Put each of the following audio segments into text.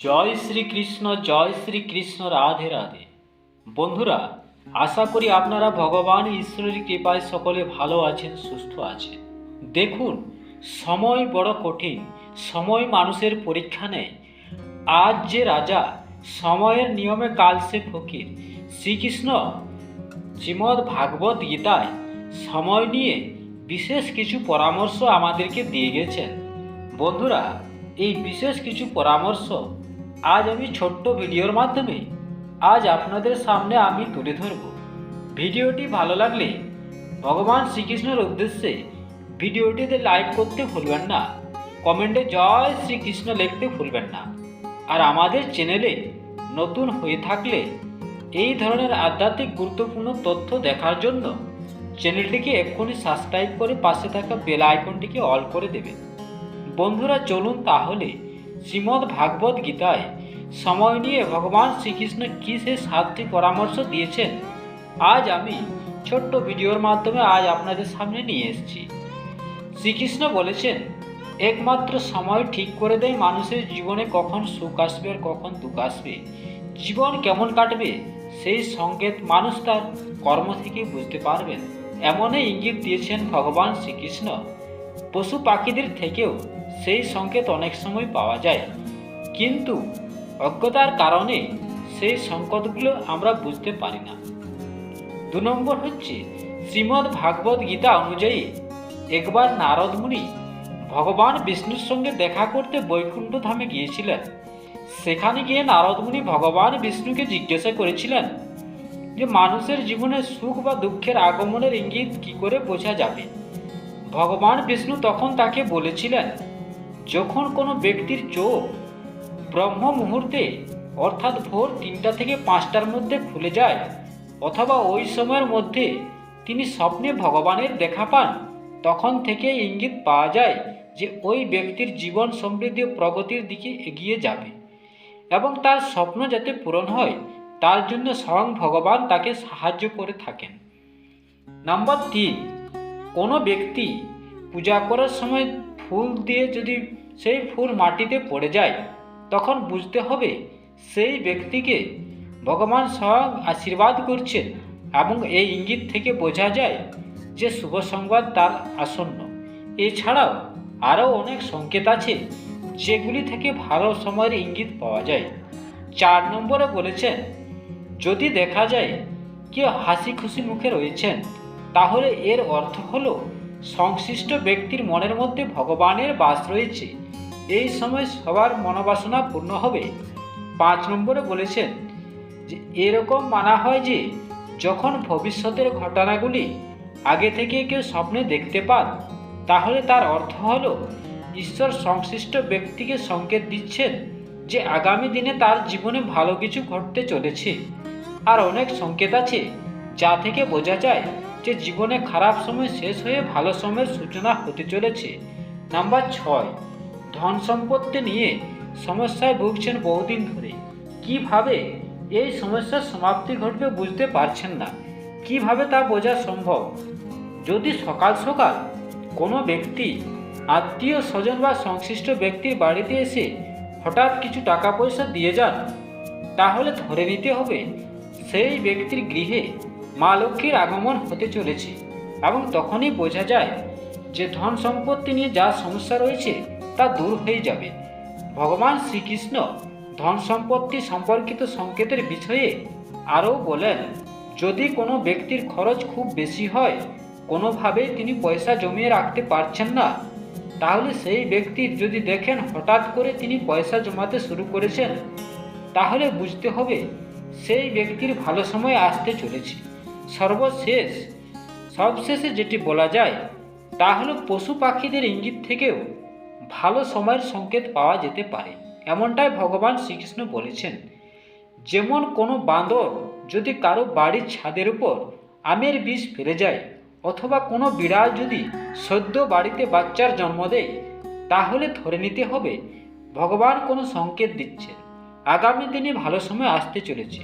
জয় শ্রীকৃষ্ণ জয় শ্রীকৃষ্ণ রাধে রাধে। বন্ধুরা, আশা করি আপনারা ভগবান ঈশ্বরের কৃপায় সকলে ভালো আছেন, সুস্থ আছেন। দেখুন, সময় বড় কঠিন। সময় মানুষের পরীক্ষা নেয়। আজ যে রাজা সময়ের নিয়মে কাল সে ফকির, শ্রীকৃষ্ণ শ্রীমদ্ ভাগবত গীতায় সময় নিয়ে বিশেষ কিছু পরামর্শ আমাদেরকে দিয়ে গেছেন। বন্ধুরা, এই বিশেষ কিছু পরামর্শ আজ আমি ছোট্ট ভিডিওর মাধ্যমে আজ আপনাদের সামনে আমি তুলে ধরব। ভিডিওটি ভালো লাগলে ভগবান শ্রীকৃষ্ণের উদ্দেশ্যে ভিডিওটিতে লাইক করতে ভুলবেন না, কমেন্টে জয় শ্রীকৃষ্ণ লিখতে ভুলবেন না। আর আমাদের চ্যানেলে নতুন হয়ে থাকলে এই ধরনের আধ্যাত্মিক গুরুত্বপূর্ণ তথ্য দেখার জন্য চ্যানেলটিকে এক্ষুনি সাবস্ক্রাইব করে পাশে থাকা বেল আইকনটিকে অল করে দেবেন। বন্ধুরা, চলুন তাহলে শ্রীমদ্ ভাগবত গীতায় সময় নিয়ে ভগবান শ্রীকৃষ্ণ কী সে সাতটি পরামর্শ দিয়েছেন, আজ আমি ছোট্ট ভিডিওর মাধ্যমে আজ আপনাদের সামনে নিয়ে এসেছি। শ্রীকৃষ্ণ বলেছেন, একমাত্র সময় ঠিক করে দেয় মানুষের জীবনে কখন সুখ আসবে আর কখন দুঃখ আসবে। জীবন কেমন কাটবে, সেই সংকেত মানুষ তার কর্ম থেকে বুঝতে পারবেন। এমনই ইঙ্গিত দিয়েছেন ভগবান শ্রীকৃষ্ণ। পশু পাখিদের থেকেও সেই সংকেত অনেক সময় পাওয়া যায়। কিন্তু অজ্ঞতার কারণে সেই সংকটগুলো আমরা বুঝতে পারি না। দু নম্বর হচ্ছে শ্রীমদ্ ভাগবত গীতা অনুযায়ী একবার নারদ মুনি ভগবান বিষ্ণুর সঙ্গে দেখা করতে বৈকুণ্ঠ ধামে গিয়েছিলেন। সেখানে গিয়ে নারদ মুনি ভগবান বিষ্ণুকে জিজ্ঞাসা করেছিলেন যে, মানুষের জীবনে সুখ বা দুঃখের আগমনের ইঙ্গিত কি করে বোঝা যাবে? ভগবান বিষ্ণু তখন তাকে বলেছিলেন, যখন কোনো ব্যক্তির চোখ ব্রহ্ম মুহূর্তে অর্থাৎ ভোর তিনটা থেকে পাঁচটার মধ্যে খুলে যায়, অথবা ওই সময়ের মধ্যে তিনি স্বপ্নে ভগবানের দেখা পান, তখন থেকে ইঙ্গিত পাওয়া যায় যে ওই ব্যক্তির জীবন সমৃদ্ধি প্রগতির দিকে এগিয়ে যাবে, এবং তার স্বপ্ন যাতে পূরণ হয়, তার জন্য স্বয়ং ভগবান তাকে সাহায্য করে থাকেন। নাম্বার তিন, কোনো ব্যক্তি পূজা করার সময় ফুল দিয়ে যদি সেই ফুল মাটিতে পড়ে যায় তখন বুঝতে হবে সেই ব্যক্তিকে ভগবান স্বয়ং আশীর্বাদ করছেন এবং এই ইঙ্গিত থেকে বোঝা যায় যে শুভ সংবাদ তার আসন্ন। এছাড়াও আরও অনেক সংকেত আছে যেগুলি থেকে ভালো সময়ের ইঙ্গিত পাওয়া যায়। চার নম্বরে বলেছেন, যদি দেখা যায় কেউ হাসি খুশি মুখে রয়েছেন, তাহলে এর অর্থ হলো সংশ্লিষ্ট ব্যক্তির মনের মধ্যে ভগবানের বাস রয়েছে। এই সময় সবার মনোবাসনা পূর্ণ হবে। পাঁচ নম্বরে বলেছেন যে, এরকম মানা হয় যে, যখন ভবিষ্যতের ঘটনাগুলি আগে থেকে কেউ স্বপ্নে দেখতে পান, তাহলে তার অর্থ হলো ঈশ্বর সংশ্লিষ্ট ব্যক্তিকে সংকেত দিচ্ছেন যে, আগামী দিনে তার জীবনে ভালো কিছু ঘটতে চলেছে। আর অনেক সংকেত আছে যা থেকে বোঝা যায় যে, জীবনে খারাপ সময় শেষ হয়ে ভালো সময়ের সূচনা হতে চলেছে। নাম্বার ছয় ধন সম্পত্তি নিয়ে সমস্যায় ভুগছেন বহুদিন ধরে। কীভাবে এই সমস্যার সমাপ্তি ঘটবে বুঝতে পারছেন না। কীভাবে তা বোঝা সম্ভব? যদি সকাল সকাল কোনো ব্যক্তি, আত্মীয় স্বজন বা সংশ্লিষ্ট ব্যক্তির বাড়িতে এসে হঠাৎ কিছু টাকা পয়সা দিয়ে যান, তাহলে ধরে নিতে হবে সেই ব্যক্তির গৃহে মা লক্ষ্মীর আগমন হতে চলেছে এবং তখনই বোঝা যায় যে ধন সম্পত্তি নিয়ে যা সমস্যা রয়েছে তা দূর হয়ে যাবে। ভগবান শ্রীকৃষ্ণ ধন সম্পত্তি সম্পর্কিত সংকেতের বিষয়ে আরও বলেন, যদি কোনো ব্যক্তির খরচ খুব বেশি হয় কোনোভাবেই তিনি পয়সা জমিয়ে রাখতে পারছেন না, তাহলে সেই ব্যক্তির যদি দেখেন হঠাৎ করে তিনি পয়সা জমাতে শুরু করেছেন, তাহলে বুঝতে হবে সেই ব্যক্তির ভালো সময় আসতে চলেছে। সর্বশেষ, সবশেষে যেটি বলা যায়, তা হলো পশু পাখিদের ইঙ্গিত থেকেও ভালো সময়ের সংকেত পাওয়া যেতে পারে। এমনটাই ভগবান শ্রীকৃষ্ণ বলেছেন। যেমন কোনো বাঁদর যদি কারও বাড়ির ছাদের উপর আমের বিষ ফেলে যায় অথবা কোনো বিড়াল যদি সদ্য বাড়িতে বাচ্চার জন্ম দেয়, তাহলে ধরে নিতে হবে ভগবান কোনো সংকেত দিচ্ছে। আগামী দিনে ভালো সময় আসতে চলেছে।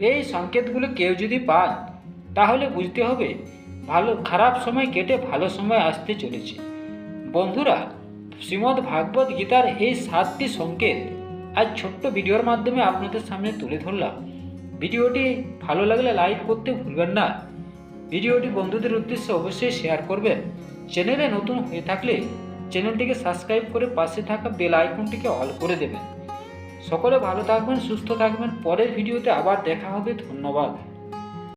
এই সংকেতগুলো কেউ যদি পান, তাহলে বুঝতে হবে ভালো, খারাপ সময় কেটে ভালো সময় আসতে চলেছে। বন্ধুরা শ্রীমদ্ ভাগবত গীতার এই সাতটি সংকেত আজ ছোট্ট ভিডিওর মাধ্যমে আপনাদের সামনে তুলে ধরলাম। ভিডিওটি ভালো লাগলে লাইক করতে ভুলবেন না। ভিডিওটি বন্ধুদের উদ্দেশ্যে অবশ্যই শেয়ার করবেন। চ্যানেলে নতুন হয়ে থাকলে চ্যানেলটিকে সাবস্ক্রাইব করে পাশে থাকা বেল আইকনটিকে অল করে দেবেন। সকলে ভালো থাকবেন, সুস্থ থাকবেন। পরের ভিডিওতে আবার দেখা হবে। ধন্যবাদ।